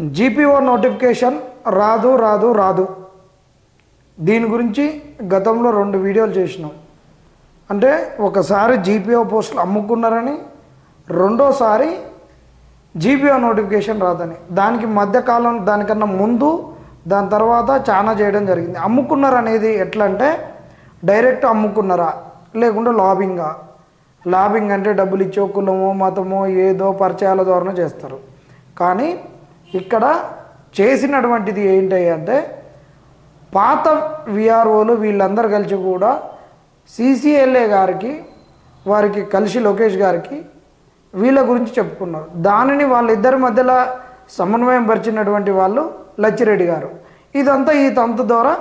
GPO notification రాదు రాదు రాదు. దీని గురించి గతంలో రెండు వీడియోలు చేసినాం. అంటే ఒకసారి జీపీఓ పోస్టులు అమ్ముకున్నారని రెండోసారి జీపీఓ నోటిఫికేషన్ రాదని. దానికి మధ్యకాలం దానికన్నా ముందు దాని తర్వాత చాలా చేయడం జరిగింది. అమ్ముకున్నారు అనేది ఎట్లా అంటే డైరెక్ట్ అమ్ముకున్నారా? లేకుంటే లాబింగా? లాబింగ్ అంటే డబ్బులు ఇచ్చో కులమో మతమో ఏదో పరిచయాల ద్వారా చేస్తారు. కానీ ఇక్కడ చేసినటువంటిది ఏంటి అంటే పాత విఆర్ఓలు వీళ్ళందరూ కలిసి కూడా సిసిఎల్ఏ గారికి వారికి కలిసి లోకేష్ గారికి వీళ్ళ గురించి చెప్పుకున్నారు. దానిని వాళ్ళిద్దరి మధ్యలో సమన్వయం పరిచినటువంటి వాళ్ళు లచ్చిరెడ్డి గారు. ఇదంతా ఈ తంతు ద్వారా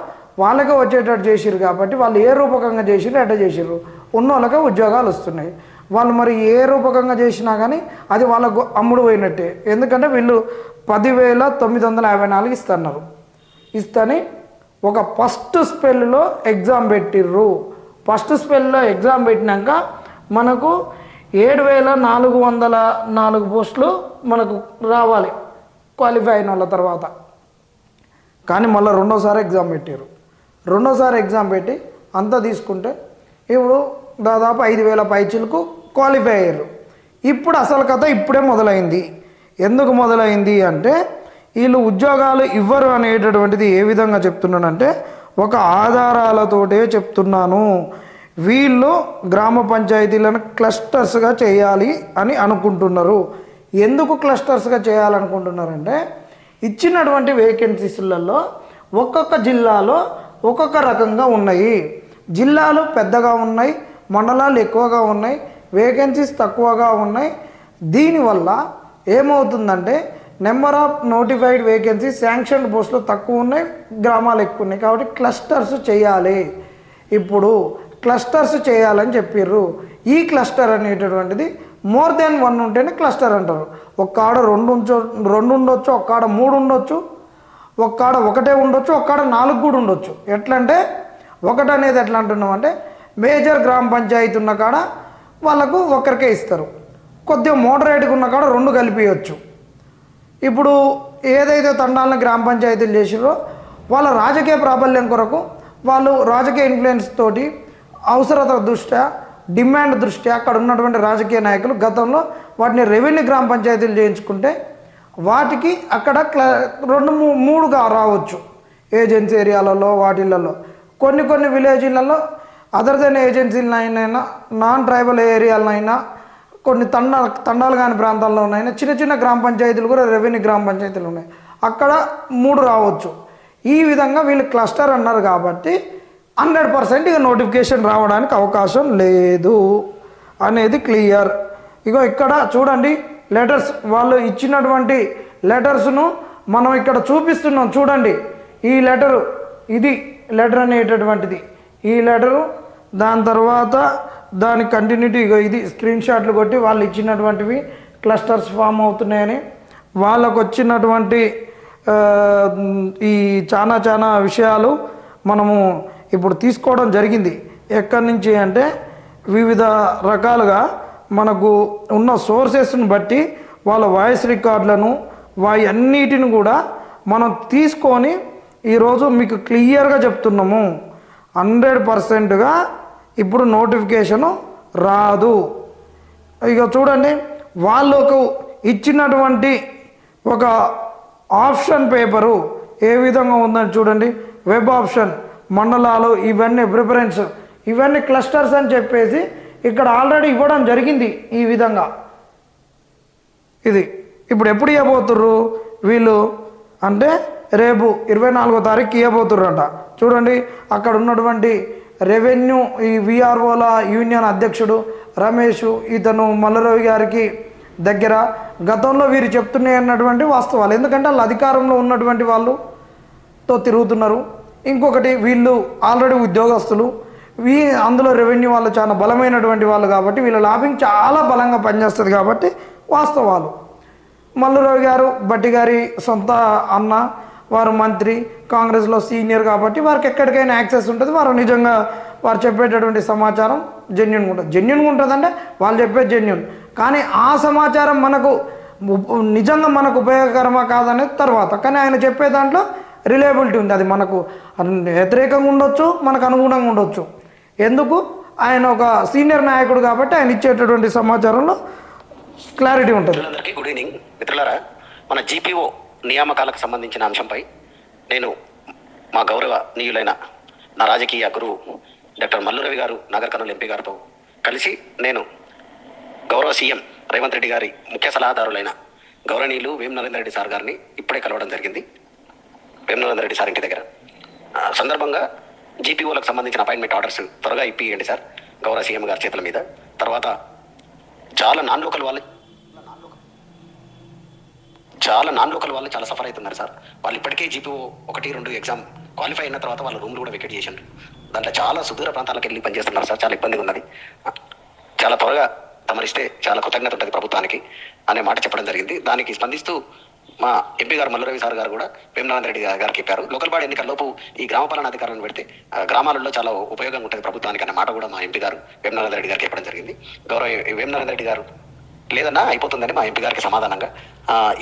వాళ్ళకే వచ్చేటట్టు చేసిరు కాబట్టి వాళ్ళు ఏ రూపకంగా చేసిరు ఎట్ట చేసిర్రు ఉన్న వాళ్ళకే ఉద్యోగాలు వస్తున్నాయి. వాళ్ళు మరి ఏ రూపకంగా చేసినా కానీ అది వాళ్ళకు అమ్ముడు పోయినట్టే. ఎందుకంటే వీళ్ళు పదివేల తొమ్మిది వందల యాభై నాలుగు ఇస్తున్నారు. ఇస్తని ఒక ఫస్ట్ స్పెల్లో ఎగ్జామ్ పెట్టిర్రు. ఫస్ట్ స్పెల్లో ఎగ్జామ్ పెట్టినాక మనకు ఏడు వేల నాలుగు వందల నాలుగు పోస్టులు మనకు రావాలి క్వాలిఫై అయిన వాళ్ళ తర్వాత. కానీ మళ్ళీ రెండోసారి ఎగ్జామ్ పెట్టారు రెండోసారి ఎగ్జామ్ పెట్టి అంతా తీసుకుంటే ఇప్పుడు దాదాపు ఐదు వేల పైచీలకు క్వాలిఫై అయ్యారు ఇప్పుడు అసలు కథ ఇప్పుడే మొదలైంది. ఎందుకు మొదలైంది అంటే వీళ్ళు ఉద్యోగాలు ఇవ్వరు అనేటటువంటిది ఏ విధంగా చెప్తున్నానంటే ఒక ఆధారాలతోటే చెప్తున్నాను. వీళ్ళు గ్రామ పంచాయతీలను క్లస్టర్స్గా చేయాలి అని అనుకుంటున్నారు. ఎందుకు క్లస్టర్స్గా చేయాలనుకుంటున్నారంటే ఇచ్చినటువంటి వేకెన్సీస్లలో ఒక్కొక్క జిల్లాలో ఒక్కొక్క రకంగా ఉన్నాయి. జిల్లాలు పెద్దగా ఉన్నాయి మండలాలు ఎక్కువగా ఉన్నాయి. వేకెన్సీస్ తక్కువగా ఉన్నాయి. దీనివల్ల ఏమవుతుందంటే number of notified vacancy sanction పోస్టులు తక్కువ ఉన్నాయి గ్రామాలు ఎక్కువ ఉన్నాయి. కాబట్టి క్లస్టర్స్ చేయాలి. ఇప్పుడు క్లస్టర్స్ చేయాలని చెప్పిర్రు. ఈ క్లస్టర్ అనేటటువంటిది మోర్ దెన్ వన్ ఉంటేనే క్లస్టర్ అంటారు. ఒక్కాడ రెండు ఉంచో రెండు ఉండొచ్చు ఒక్కాడ మూడు ఉండొచ్చు ఒక్కాడ ఒకటే ఉండొచ్చు ఒక్కాడ నాలుగు కూడా ఉండొచ్చు. ఎట్లంటే ఒకటనేది ఎట్లా అంటున్నాం అంటే మేజర్ గ్రామ పంచాయతీ ఉన్న కాడ వాళ్ళకు ఒక్కరికే ఇస్తారు. కొద్దిగా మోడరేట్గా ఉన్న కాడ రెండు కలిపియచ్చు. ఇప్పుడు ఏదైతే తండాలను గ్రామ పంచాయతీలు చేసిరో వాళ్ళ రాజకీయ ప్రాబల్యం కొరకు వాళ్ళు రాజకీయ ఇన్ఫ్లుయెన్స్ తోటి అవసరత దృష్ట్యా డిమాండ్ దృష్ట్యా అక్కడ ఉన్నటువంటి రాజకీయ నాయకులు గతంలో వాటిని రెవెన్యూ గ్రామ పంచాయతీలు చేయించుకుంటే వాటికి అక్కడ రెండు మూడుగా రావచ్చు. ఏజెన్సీ ఏరియాలలో వాటిలలో. కొన్ని కొన్ని విలేజ్లలో అదర్ దెన్ ఏజెన్సీలనైనా నాన్ ట్రైబల్ ఏరియాలనైనా కొన్ని తండ తండాలు కాని ప్రాంతాల్లో చిన్న చిన్న గ్రామ పంచాయతీలు కూడా రెవెన్యూ గ్రామ పంచాయతీలు ఉన్నాయి. అక్కడ మూడు రావచ్చు. ఈ విధంగా వీళ్ళు క్లస్టర్ అన్నారు కాబట్టి హండ్రెడ్ పర్సెంట్ ఇక నోటిఫికేషన్ రావడానికి అవకాశం లేదు అనేది క్లియర్ ఇగో ఇక్కడ చూడండి లెటర్స్ వాళ్ళు ఇచ్చినటువంటి లెటర్స్ను మనం ఇక్కడ చూపిస్తున్నాం. చూడండి ఈ లెటరు ఇది లెటర్ అనేటటువంటిది. ఈ లెటరు దాని తర్వాత దాని కంటిన్యూటీగా ఇది స్క్రీన్ షాట్లు కొట్టి వాళ్ళు ఇచ్చినటువంటివి క్లస్టర్స్ ఫామ్ అవుతున్నాయని. వాళ్ళకు వచ్చినటువంటి ఈ చాలా చాలా విషయాలు మనము ఇప్పుడు తీసుకోవడం జరిగింది. ఎక్కడి నుంచి అంటే వివిధ రకాలుగా మనకు ఉన్న సోర్సెస్ని బట్టి వాళ్ళ వాయిస్ రికార్డులను వాయన్నిటిని కూడా మనం తీసుకొని ఈరోజు మీకు క్లియర్గా చెప్తున్నాము. హండ్రెడ్ పర్సెంట్గా ఇప్పుడు నోటిఫికేషను రాదు. ఇక చూడండి వాళ్ళకు ఇచ్చినటువంటి ఒక ఆప్షన్ పేపరు ఏ విధంగా ఉందని చూడండి. వెబ్ ఆప్షన్ మండలాలు ఇవన్నీ ప్రిఫరెన్స్ ఇవన్నీ క్లస్టర్స్ అని చెప్పేసి ఇక్కడ ఆల్రెడీ ఇవ్వడం జరిగింది ఈ విధంగా. ఇది ఇప్పుడు ఎప్పుడు ఇవ్వబోతుర్రు? వీళ్ళు అంటే రేపు ఇరవై నాలుగో తారీఖు ఇవ్వబోతుర్రంట. చూడండి అక్కడ ఉన్నటువంటి రెవెన్యూ ఈ విఆర్ఓల యూనియన్ అధ్యక్షుడు రమేష్ ఇతను మల్లరావు గారికి దగ్గర. గతంలో వీరు చెప్తున్నాయి అన్నటువంటి వాస్తవాలు. ఎందుకంటే వాళ్ళు అధికారంలో ఉన్నటువంటి వాళ్ళుతో తిరుగుతున్నారు. ఇంకొకటి వీళ్ళు ఆల్రెడీ ఉద్యోగస్తులు. వీ అందులో రెవెన్యూ వాళ్ళు చాలా బలమైనటువంటి వాళ్ళు కాబట్టి వీళ్ళ లాబింగ్ చాలా బలంగా పనిచేస్తుంది కాబట్టి వాస్తవాలు. మల్లురావు గారు బట్టి గారి సొంత అన్న వారు మంత్రి కాంగ్రెస్లో సీనియర్ కాబట్టి వారికి ఎక్కడికైనా యాక్సెస్ ఉంటుంది. వారు నిజంగా వారు చెప్పేటటువంటి సమాచారం జెన్యున్గా ఉంటుంది. జెన్యున్గా ఉంటుందంటే వాళ్ళు చెప్పేది జెన్యున్ కానీ ఆ సమాచారం మనకు నిజంగా మనకు ఉపయోగకరమా కాదనేది తర్వాత. కానీ ఆయన చెప్పే దాంట్లో రిలయబిలిటీ ఉంది. అది మనకు వ్యతిరేకంగా ఉండొచ్చు మనకు అనుగుణంగా ఉండొచ్చు. ఎందుకు? ఆయన ఒక సీనియర్ నాయకుడు కాబట్టి ఆయన ఇచ్చేటటువంటి సమాచారంలో క్లారిటీ ఉంటుంది. గుడ్ ఈవినింగ్ మిత్రులారా మన జీపీఓ నియామకాలకు సంబంధించిన అంశంపై నేను మా గౌరవ నీయులైన నా రాజకీయ గురువు డాక్టర్ మల్లు రవి గారు నాగర్ కర్నూలు ఎంపీ గారితో కలిసి నేను గౌరవ సీఎం రేవంత్ రెడ్డి గారి ముఖ్య సలహాదారులైన గౌరవనీయులు వేం నరేంద్ర రెడ్డి సార్ గారిని ఇప్పుడే కలవడం జరిగింది. వేం నరేంద్ర రెడ్డి సార్ ఇంటి దగ్గర. సందర్భంగా జీపీఓలకు సంబంధించిన అపాయింట్మెంట్ ఆర్డర్స్ త్వరగా ఇప్పియండి సార్ గౌరవ సీఎం గారి చేతుల మీద. తర్వాత చాలా నాన్ లోకల్ వాళ్ళు చాలా నాన్ లోకల్ వాళ్ళు చాలా సఫర్ అవుతున్నారు సార్. వాళ్ళు ఇప్పటికే జీపీఓ ఒకటి రెండు ఎగ్జామ్ క్వాలిఫై అయిన తర్వాత వాళ్ళ రూమ్లు కూడా వెకెట్ చేసిండ్రు. దాంట్లో చాలా సుదూర ప్రాంతాలకు వెళ్ళి పనిచేస్తున్నారు సార్. చాలా ఇబ్బందిగా ఉన్నది. చాలా త్వరగా తమరిస్తే చాలా కృతజ్ఞత ఉంటుంది ప్రభుత్వానికి అనే మాట చెప్పడం జరిగింది. దానికి స్పందిస్తూ మా ఎంపీ గారు మల్లరవి సార్ గారు కూడా వేమనారాయణ రెడ్డి గారు గారికి చెప్పారు. లోకల్ బాడీ ఎన్నికల్లోపు ఈ గ్రామ పాలన అధికారులను పెడితే గ్రామాలలో చాలా ఉపయోగంగా ఉంటుంది ప్రభుత్వానికి అన్న మాట కూడా మా ఎంపీ గారు వేమనారాయణ రెడ్డి గారికి చెప్పడం జరిగింది. గౌరవ వేమనారాయణ రెడ్డి గారు లేదన్నా అయిపోతుందని మా ఎంపీ గారికి సమాధానంగా.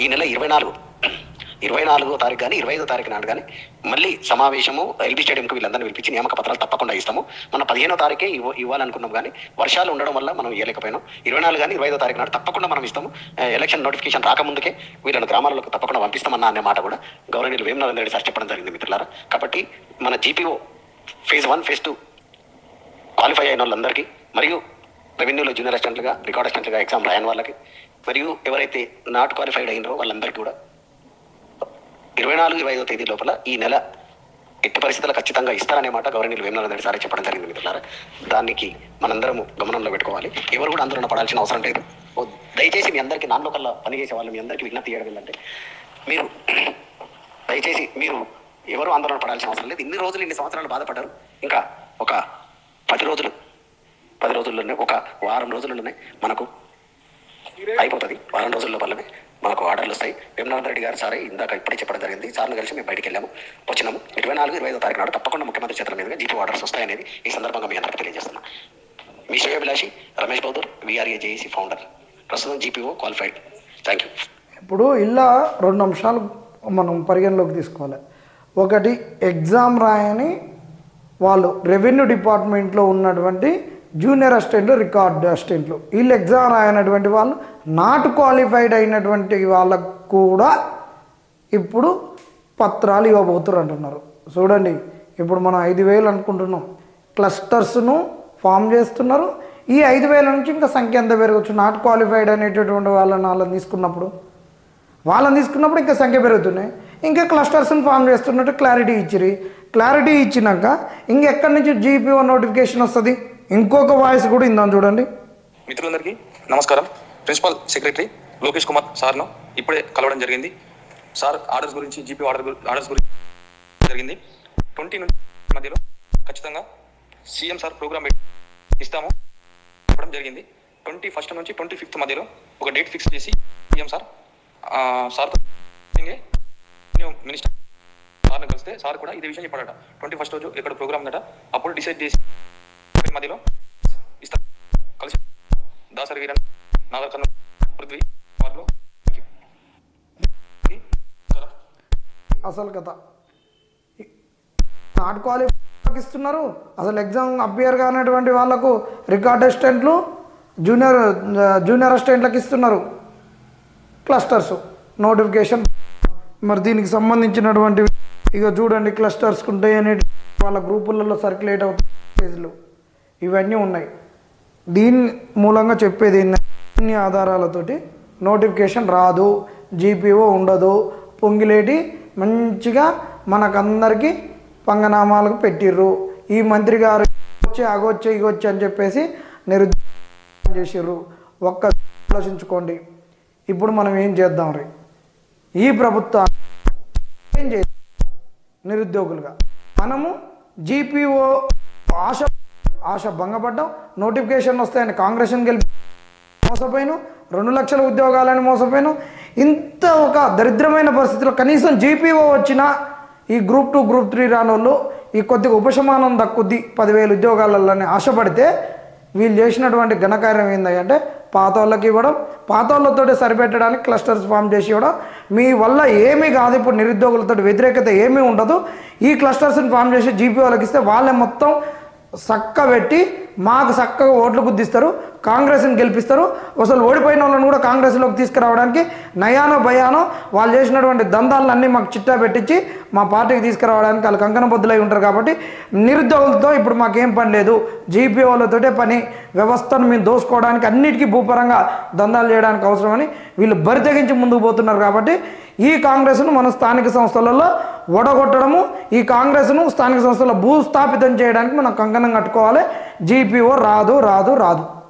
ఈ నెల ఇరవై నాలుగు ఇరవై నాలుగో తారీఖు కానీ ఇరవై ఐదో తారీఖు నాడు కానీ మళ్ళీ సమావేశము ఎల్బీ స్టేడియంకి వీళ్ళందరినీ పిలిపించి నియామక పత్రాలు తప్పకుండా ఇస్తాము. మన పదిహేనో తారీఖే ఇవ్వ ఇవ్వాలనుకున్నాం కానీ వర్షాలు ఉండడం వల్ల మనం ఇవ్వలేకపోయినాం ఇరవై నాలుగు కానీ ఇరవై ఐదో తారీఖు నాడు తప్పకుండా మనం ఇస్తాము. ఎలక్షన్ నోటిఫికేషన్ రాకముందుకే వీళ్ళని గ్రామాలకు తప్పకుండా పంపిస్తామన్న అనే మాట కూడా గవర్నర్ వేమనారాయణ రెడ్డి సార్ చెప్పడం జరిగింది మిత్రులారా. కాబట్టి మన GPO phase one phase two qualify అయిన వాళ్ళందరికీ మరియు రెవెన్యూలో జూనియర్ అసిస్టెంట్లుగా రికార్డ్ అసిస్టెంట్లుగా ఎగ్జామ్ రాయని వాళ్ళకి మరియు ఎవరైతే నాట్ క్వాలిఫైడ్ అయినారో వాళ్ళందరికీ కూడా ఇరవై నాలుగు ఇరవై ఐదో తేదీ లోపల ఈ నెల ఎట్టి పరిస్థితుల్లో ఖచ్చితంగా ఇస్తారనే మాట గవర్నీలు వేమనాథ్ సారే చెప్పడం జరిగింది మిత్రులారా. దానికి మనందరము గమనంలో పెట్టుకోవాలి. ఎవరు కూడా ఆందోళన పడాల్సిన అవసరం లేదు. దయచేసి మీ అందరికీ నాన్ లోకల్లో పనిచేసే వాళ్ళు మీ అందరికీ విజ్ఞప్తి చేయడం ఏంటంటే మీరు దయచేసి మీరు ఎవరు ఆందోళన పడాల్సిన అవసరం లేదు. ఇన్ని రోజులు ఇన్ని సంవత్సరాలు బాధపడ్డారు. ఇంకా ఒక పది రోజులు పది రోజుల్లోనే ఒక వారం రోజుల్లోనే మనకు అయిపోతుంది. వారం రోజుల లోపలనే మనకు ఆర్డర్లు వస్తాయి. వేమనాథ్ రెడ్డి గారు సారే ఇందాక ఇప్పుడే చెప్పడం జరిగింది. సార్ని కలిసి మేము బయటికి వెళ్ళాము. వచ్చినాము. ఇరవై నాలుగు ఇరవై ఐదో తారీఖు నాడు తప్పకుండా ముఖ్యమంత్రి చేతుల మీదుగా జీపీ ఆర్డర్స్ వస్తాయనేది ఈ సందర్భంగా మీ అందరికీ తెలియజేస్తున్నా. మీ శ్రేయభిలాషి Ramesh Baudur VRA JAC founder. ప్రస్తుతం జీపీఓ క్వాలిఫైడ్. థ్యాంక్ యూ ఇప్పుడు ఇలా రెండు అంశాలు మనం పరిగణలోకి తీసుకోవాలి. ఒకటి ఎగ్జామ్ రాయని వాళ్ళు రెవెన్యూ డిపార్ట్మెంట్లో ఉన్నటువంటి జూనియర్ అసిస్టెంట్లు రికార్డ్ అసిస్టెంట్లు. వీళ్ళు ఎగ్జామ్ రాయనటువంటి వాళ్ళు నాట్ క్వాలిఫైడ్ అయినటువంటి వాళ్ళకు కూడా ఇప్పుడు పత్రాలు ఇవ్వబోతురు అంటున్నారు చూడండి ఇప్పుడు మనం ఐదు వేలు అనుకుంటున్నాం. క్లస్టర్స్ను ఫామ్ చేస్తున్నారు. ఈ ఐదు వేల నుంచి ఇంకా సంఖ్య ఎంత పెరగచ్చు? నాట్ క్వాలిఫైడ్ అనేటటువంటి వాళ్ళని వాళ్ళని తీసుకున్నప్పుడు? వాళ్ళని తీసుకున్నప్పుడు ఇంకా సంఖ్య పెరుగుతున్నాయి. ఇంకా క్లస్టర్స్ని ఫామ్ చేస్తున్నట్టు క్లారిటీ ఇచ్చిరి క్లారిటీ ఇచ్చినాక ఇంకెక్కడి నుంచి జీపీఓ నోటిఫికేషన్ వస్తుంది? ఇంకొక వాయిస్ కూడా ఇందాం చూడండి. మిత్రులందరికీ నమస్కారం. ప్రిన్సిపల్ సెక్రటరీ లోకేష్ కుమార్ సార్ను ఇప్పుడే కలవడం జరిగింది. సార్ ఆర్డర్స్ గురించి జీపీ ఆర్డర్ ఆర్డర్స్ గురించి జరిగింది. ట్వంటీ నుంచి మధ్యలో ఖచ్చితంగా సీఎం సార్ ప్రోగ్రామ్ ఇస్తాము చెప్పడం జరిగింది. ట్వంటీ ఫస్ట్ నుంచి ట్వంటీ ఫిఫ్త్ మధ్యలో ఒక డేట్ ఫిక్స్ చేసి సీఎం సార్ సార్ మినిస్టర్ సార్ని కలిస్తే సార్ కూడా ఇదే విషయం చెప్పాడట. ట్వంటీ ఫస్ట్ రోజు ఇక్కడ ప్రోగ్రామ్ ఉందట. అప్పుడు డిసైడ్ చేసి మధ్యలో కలిసి దాసరి వీరన్ నాగర్ పృథ్వీ వారిలో అసలు కథ. నాట్ క్వాలిఫై ఇస్తున్నారు అసలు ఎగ్జామ్ అపియర్ కానటువంటి వాళ్ళకు రికార్డ్ అసిస్టెంట్లు జూనియర్ జూనియర్ అసిస్టెంట్లకు ఇస్తున్నారు. క్లస్టర్స్. నోటిఫికేషన్. మరి దీనికి సంబంధించినటువంటి ఇక చూడండి క్లస్టర్స్ ఉంటాయి అనే వాళ్ళ గ్రూపులలో సర్క్యులేట్ అవుతాయి. పేజీలు ఇవన్నీ ఉన్నాయి. దీని మూలంగా చెప్పేది ఏంటంటే అన్ని ఆధారాలతోటి నోటిఫికేషన్ రాదు జీపీఓ ఉండదు. పొంగిలేటి మంచిగా మనకందరికీ పంగనామాలకు పెట్టిర్రు. ఈ మంత్రి గారు వచ్చి అగొచ్చే ఇగొచ్చి అని చెప్పేసి నిరుద్యోగం చేసిర్రు. ఒక్క ఆలోచించుకోండి. ఇప్పుడు మనం ఏం చేద్దాం రే? ఈ ప్రభుత్వం ఏం చేయాలి నిరుద్యోగులుగా. మనము జీపీఓ ఆశ ఆశ భంగపడ్డం నోటిఫికేషన్ వస్తాయని కాంగ్రెస్ని గెలిపి మోసపోయాను రెండు లక్షల ఉద్యోగాలని మోసపోయాను. ఇంత ఒక దరిద్రమైన పరిస్థితిలో కనీసం జీపీఓ వచ్చినా ఈ గ్రూప్ టూ గ్రూప్ త్రీ రానోళ్ళు ఈ కొద్దిగా ఉపశమనం దక్కుద్ది పదివేలు ఉద్యోగాలని ఆశపడితే వీళ్ళు చేసినటువంటి ఘనకార్యం ఏంటంటే పాత వాళ్ళకి ఇవ్వడం పాత వాళ్ళతో సరిపెట్టడానికి క్లస్టర్స్ ఫామ్ చేసి ఇవ్వడం. మీ వల్ల ఏమీ కాదు ఇప్పుడు నిరుద్యోగులతో వ్యతిరేకత ఏమీ ఉండదు. ఈ క్లస్టర్స్ని ఫామ్ చేసి జీపీ వాళ్ళకి ఇస్తే వాళ్ళే మొత్తం సక్క పెట్టి మాకు చక్కగా ఓట్లు గుద్దిస్తారు. కాంగ్రెస్ని గెలిపిస్తారు. అసలు ఓడిపోయిన వాళ్ళని కూడా కాంగ్రెస్లోకి తీసుకురావడానికి నయానో భయానో వాళ్ళు చేసినటువంటి దందాలన్నీ మాకు చిట్టా పెట్టించి మా పార్టీకి తీసుకురావడానికి వాళ్ళు కంకణ బద్దులై ఉంటారు కాబట్టి నిరుద్యోగులతో ఇప్పుడు మాకేం పని లేదు. జీపీఓలతోటే పని. వ్యవస్థను మేము దోసుకోవడానికి అన్నిటికీ భూపరంగా దందాలు చేయడానికి అవసరమని వీళ్ళు బరి తెగించి ముందుకు పోతున్నారు కాబట్టి ఈ కాంగ్రెస్ను మన స్థానిక సంస్థలలో ఒడగొట్టడము ఈ కాంగ్రెస్ను స్థానిక సంస్థల్లో భూస్థాపితం చేయడానికి మనం కంకణం కట్టుకోవాలి. జీపీఓ రాదు రాదు రాదు.